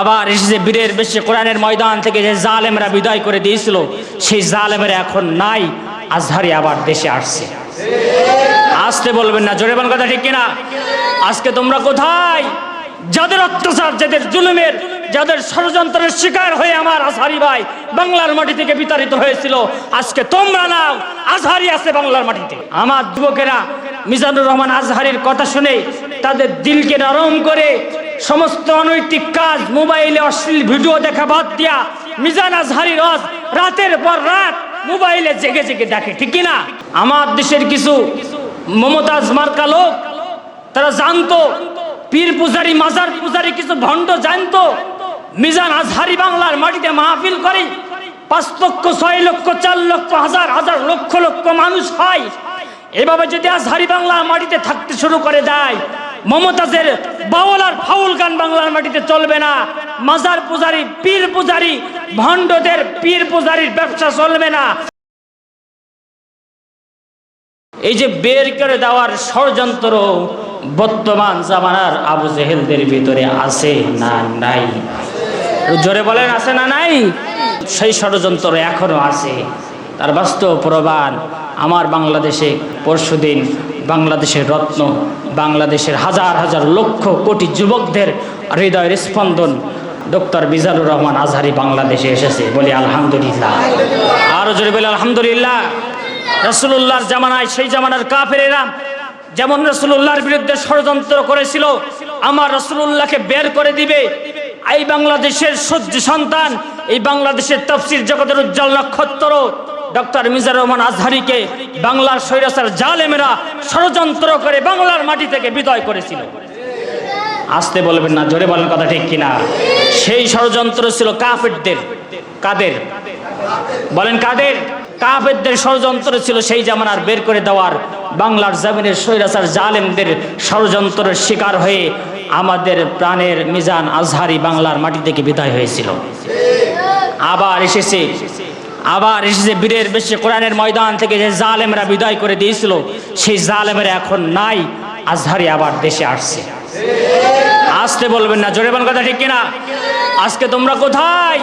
আবার এসেছে বীরের বেশি কোরআনের ময়দান থেকে যে জালেমরা বিদায় করে দিয়েছিল, সেই জালেমেরা এখন নাই, আজহারি আবার দেশে আসছে। আসতে বলবেন না, জোরে বল কথা ঠিক কিনা? আজকে তোমরা কোথায়? যাদের অত্যাচার, যাদের জুলুমের, যাদের ষড়যন্ত্রের শিকার হয়ে আমার আজহারি ভাই বাংলার মাটি থেকে বিতাড়িত হয়েছিল, আজকে তোমরা নাও, আজহারি আছে বাংলার মাটিতে। আমার যুবকেরা মিজানুর রহমান আজহারির কথা শুনে তাদের দিলকে নরম করে সমস্ত অনৈতিক কাজ, মোবাইলে অশ্লীল ভিডিও দেখা বাদ দিয়া, মিজান আজহারি রস রাতের পর রাত মোবাইলে জেগে জেগে দেখে, ঠিক না আমার দেশের কিছু মমতাজ মার্কা লোক, তারা জানতো, পীর পূজারি, মাজার পূজারি কিছু ভণ্ড জানতো, মিজান আজহারি বাংলার মাটিতে মাহফিল করে পাঁচ লক্ষ, ছয় লক্ষ, চার লক্ষ, হাজার হাজার, লক্ষ লক্ষ মানুষ হয়। এভাবে যদি আজহারি বাংলার মাটিতে থাকতে শুরু করে দেয় মমতাজের বাউল আর ফাউল গান বাংলার মাটিতে চলবে না। মাজার পূজারি, পীর পূজারি, ভণ্ডদের পীর পূজারির ব্যবসা চলবে না। এই যে বের করে দেওয়ার ষড়যন্ত্র বর্তমান জামানার আবু জেহেলদের ভিতরে আছে না নাই? জোরে বলেন, আছে না নাই? সেই ষড়যন্ত্র এখনও আছে। তার বাস্তব প্রমাণ আমার বাংলাদেশে পরশুদিন বাংলাদেশের রত্ন বাংলাদেশের হাজার হাজার লক্ষ কোটি যুবকদের হৃদয়ের স্পন্দন ডক্টর বিজানুর রহমান আজহারি বাংলাদেশে এসেছে বলি আলহামদুলিল্লাহ। আরও জোরে বলি আলহামদুলিল্লাহ। রসুল্লাহর জামানায়, সেই জামানার কাফেরেরা যেমন রসুল্লাহর বিরুদ্ধে ষড়যন্ত্র করেছিল, আমার রসুল্লাহকে বের করে দিবে। এই বাংলাদেশের সহ্য সন্তান, এই বাংলাদেশের তফসির জগতের উজ্জ্বল নক্ষত্র ডক্টর মিজার রহমান আজহারিকে বাংলার স্বৈরাচার জালেমেরা ষড়যন্ত্র করে বাংলার মাটি থেকে বিদায় করেছিল। আসতে বলবেন না, জোরে বলেন কথা ঠিক কিনা? সেই ষড়যন্ত্র ছিল কাফেরদের। কাদের? বলেন কাদের? কাফেরদের ষড়যন্ত্র ছিল সেই জামানার বের করে দেওয়ার বাংলার জামিনের স্বৈরাচার জালেমদের ষড়যন্ত্রের শিকার হয়ে আমাদের প্রাণের মিজান আজহারি বাংলার মাটি থেকে বিদায় হয়েছিল। আবার এসেছে আবার এসেছে বীরের বেশি কোরআনের ময়দান থেকে যে জালেমরা বিদায় করে দিয়েছিল, সেই জালেমেরা এখন নাই, আজহারি আবার দেশে আসছে। আসতে বলবেন না, জোরে কথা ঠিক কিনা? আজকে তোমরা কোথায়?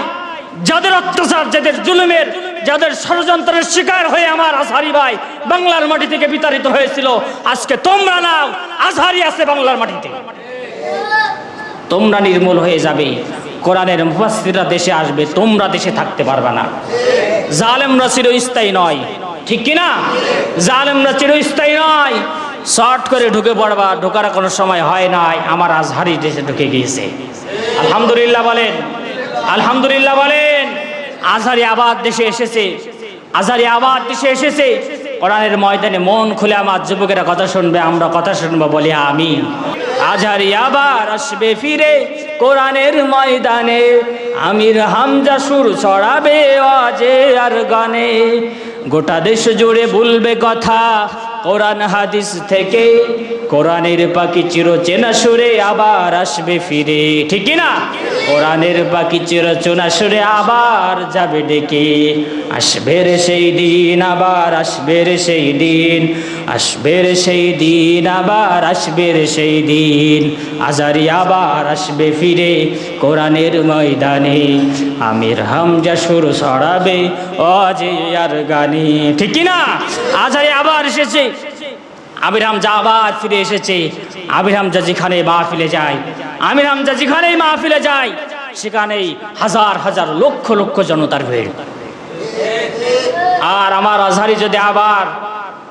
যাদের অত্যাচার, যাদের জুলুমের, যাদের ষড়যন্ত্রের শিকার হয়ে আমার আজহারি ভাই বাংলার মাটি থেকে বিতাড়িত হয়েছিল, আজকে তোমরা নাও, আজহারি আছে বাংলার মাটিতে। তোমরা নির্মূল হয়ে যাবে। কোরআনের মুফাসসিররা দেশে আসবে, তোমরা দেশে থাকতে পারবে না। জালেমরা চিরস্থায়ী নয়। ঠিক কি না? জালেমরা চিরস্থায়ী নয়। শর্ট করে ঢুকে পড়বা, ঢোকার কোনো সময় হয় নাই। আমার আজহারি দেশে ঢুকে গিয়েছে। আলহামদুলিল্লাহ বলেন আলহামদুলিল্লাহ বলেন, আজহারি আবার দেশে এসেছে। আজহারি আবার দেশে এসেছে। কোরআনের ময়দানে মন খুলে আমার যুবকেরা কথা শুনবে, আমরা কথা শুনব বলি আমি আজহারি আবার আসবে ফিরে। কোরআনের ময়দানে আমির হামজা সুর ছড়াবে আজে আর গানে। গোটা দেশ জুড়ে বলবে কথা, কোরআন হাদিস থেকে। কোরআনের পাখি চির চেনা সুরে আবার আসবে ফিরে। ঠিক না কোরআনের পাখি চির চেনা সুরে আবার যাবে ডেকে। আসবে রে সেই দিন, আবার আসবে রে সেই দিন। আসবে সেই দিন, আবার আসবে সেই দিন। আজারি আবার আসবে ফিরে কোরআনের ময়দানে। আমির হামজা সুর ছড়াবে অজে আর গানে। ঠিক না? আজারি আবার এসেছে। আমির হামজা আবার ফিরে এসেছে। আমির হামজা যেখানে মাহফিলে যায়, আমির হামজা যেখানেই মাহফিলে যায়, সেখানেই হাজার হাজার লক্ষ লক্ষ জনতার ভিড়। আর আমার আজহারি যদি আবার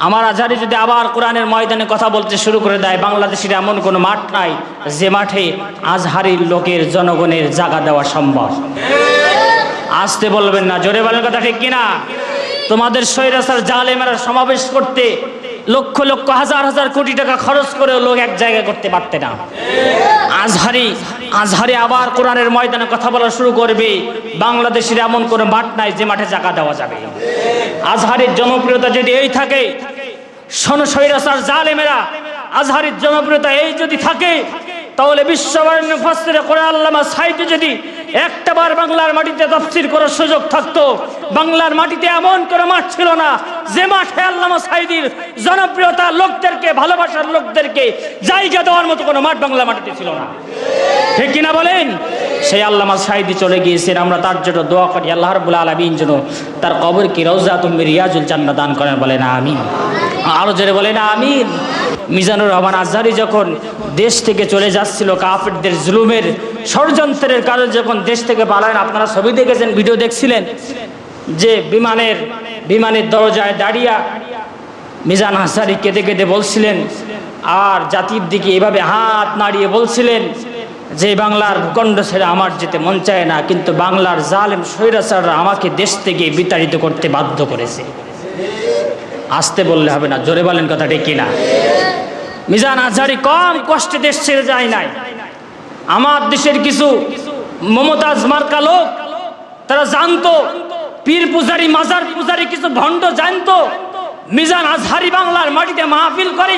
আমার আজহারি যদি আবার কোরআনের ময়দানে কথা বলতে শুরু করে দেয়, বাংলাদেশের এমন কোনো মাঠ নাই যে মাঠে আজহারির লোকের জনগণের জায়গা দেওয়া সম্ভব। আসতে বলবেন না, জোরে বলেন কথা ঠিক কিনা? তোমাদের সৈরাসার জালেমেরা সমাবেশ করতে লক্ষ লক্ষ, হাজার হাজার কোটি টাকা খরচ করেও লোক এক জায়গায় করতে পারতে না। আজহারি আজহারি আবার কোরআনের ময়দানে কথা বলা শুরু করবে, বাংলাদেশের এমন কোনো মাঠ নাই যে মাঠে জায়গা দেওয়া যাবে। আজহারির জনপ্রিয়তা যদি এই থাকে শোন সৈরাসার জালেমেরা আজহারির জনপ্রিয়তা এই যদি থাকে, তাহলে বিশ্ববরণ্য ফাস্তিরে করে আল্লামা সাইটে যদি একটা বার বাংলার মাটিতে তফসির করার সুযোগ থাকতো বাংলার মাটিতে এমন কোনো মাঠ ছিল না যে মাঠে আল্লামা সাইদির জনপ্রিয়তা লোকদেরকে, ভালোবাসার লোকদেরকে জায়গা দেওয়ার মতো কোনো মাঠ বাংলা মাটিতে ছিল না। ঠিক কিনা বলেন? সেই আল্লামা সাইদি চলে গিয়েছেন, আমরা তার জন্য দোয়া করি, আল্লাহ রবুল্লা আলমিন যেন তার কবর কি রৌজা তুমি রিয়াজুল চান্না দান করেন বলে না আমিন। আরও জোরে বলে না আমিন। মিজানুর রহমান আজহারি যখন দেশ থেকে চলে যাচ্ছিল, কাফেরদের জুলুমের ষড়যন্ত্রের কারণে যখন দেশ থেকে পালায়েন আপনারা ছবি দেখেছেন, ভিডিও দেখছিলেন? যে বিমানের বিমানের দরজায় দাঁড়িয়া মিজান হাসারি কেঁদে কেঁদে বলছিলেন, আর জাতির দিকে এভাবে হাত নাড়িয়ে বলছিলেন যে, বাংলার ভূখণ্ড ছেড়ে আমার যেতে মন চায় না, কিন্তু বাংলার জালেম স্বৈরাচাররা আমাকে দেশ থেকে বিতাড়িত করতে বাধ্য করেছে। আসতে বললে হবে না, জোরে বলেন কথা ঠিক কিনা? মিজান আজহারি কম কষ্টে দেশ ছেড়ে যায় নাই। আমার দেশের কিছু মমতাজ মার্কা লোক, তারা জানতো পীর পূজারি, মাজার পূজারি কিছু ভণ্ড জানতো। মিজান আজহারি বাংলার মাটিতে মাহফিল করে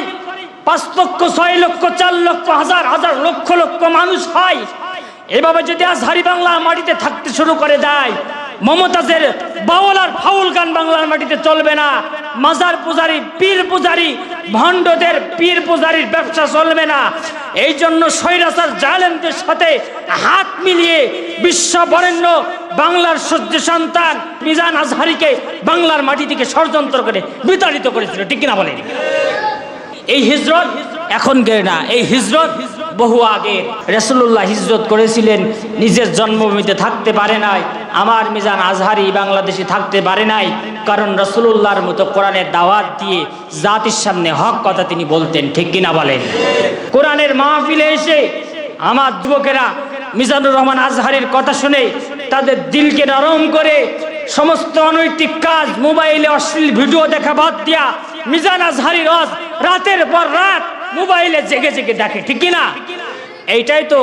পাঁচ লক্ষ, ছয় লক্ষ, চার লক্ষ, হাজার হাজার, লক্ষ লক্ষ মানুষ হয়। এভাবে যদি আজহারি বাংলার মাটিতে থাকতে শুরু করে দেয়, মমতাজের বাউল আর ফাউল গান বাংলার মাটিতে চলবে না। মাজার পূজারি, পীর পূজারি, ভণ্ডদের পীর পূজারির ব্যবসা চলবে না। এই জন্য স্বৈরাচার জালেমদের সাথে হাত মিলিয়ে বিশ্ব বরেণ্য বাংলার সহ্য সন্তান মিজান আজহারিকে বাংলার মাটি থেকে ষড়যন্ত্র করে বিতাড়িত করেছিল, ঠিক কিনা বলেন? এই হিজরত এখন গে না, এই হিজরত বহু আগে রসুল্লাহ হিজরত করেছিলেন, নিজের জন্মভূমিতে থাকতে পারে নাই, আমার মিজান আজহারি বাংলাদেশে থাকতে পারে নাই, কারণ রসুল্লাহর মতো কোরআনের দাওয়াত দিয়ে জাতির সামনে হক কথা তিনি বলতেন, ঠিক কিনা বলেন? কোরআনের মাহফিলে এসে আমার যুবকেরা মিজানুর রহমান আজহারির কথা শুনে তাদের দিলকে নরম করে সমস্ত অনৈতিক কাজ, মোবাইলে অশ্লীল ভিডিও দেখা বাদ দিয়া মিজান আজহারি রস রাতের পর রাত মোবাইলে জেগে জেগে দেখে, ঠিক কিনা? এইটাই তো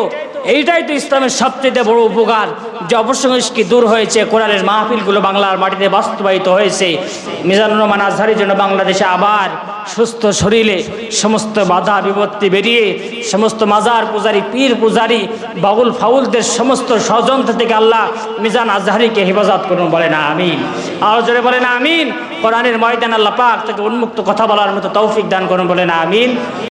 এইটাই তো ইসলামের সবচেয়ে বড় উপকার। যে অপসংস্কৃতি দূর হয়েছে, কোরআনের মাহফিলগুলো বাংলার মাটিতে বাস্তবায়িত হয়েছে। মিজানুর রহমান আজহারির জন্য বাংলাদেশে আবার সুস্থ শরীরে সমস্ত বাধা, বিপত্তি বেরিয়ে সমস্ত মাজার পূজারি, পীর পূজারি, বাউল ফাউলদের সমস্ত ষড়যন্ত্র থেকে আল্লাহ মিজান আজহারিকে হেফাজত করুন বলে না আমিন। আর জোরে বলে না আমিন। কোরআনের ময়দান আল্লাহ পাক তাকে উন্মুক্ত কথা বলার মতো তৌফিক দান করুন বলে না আমিন।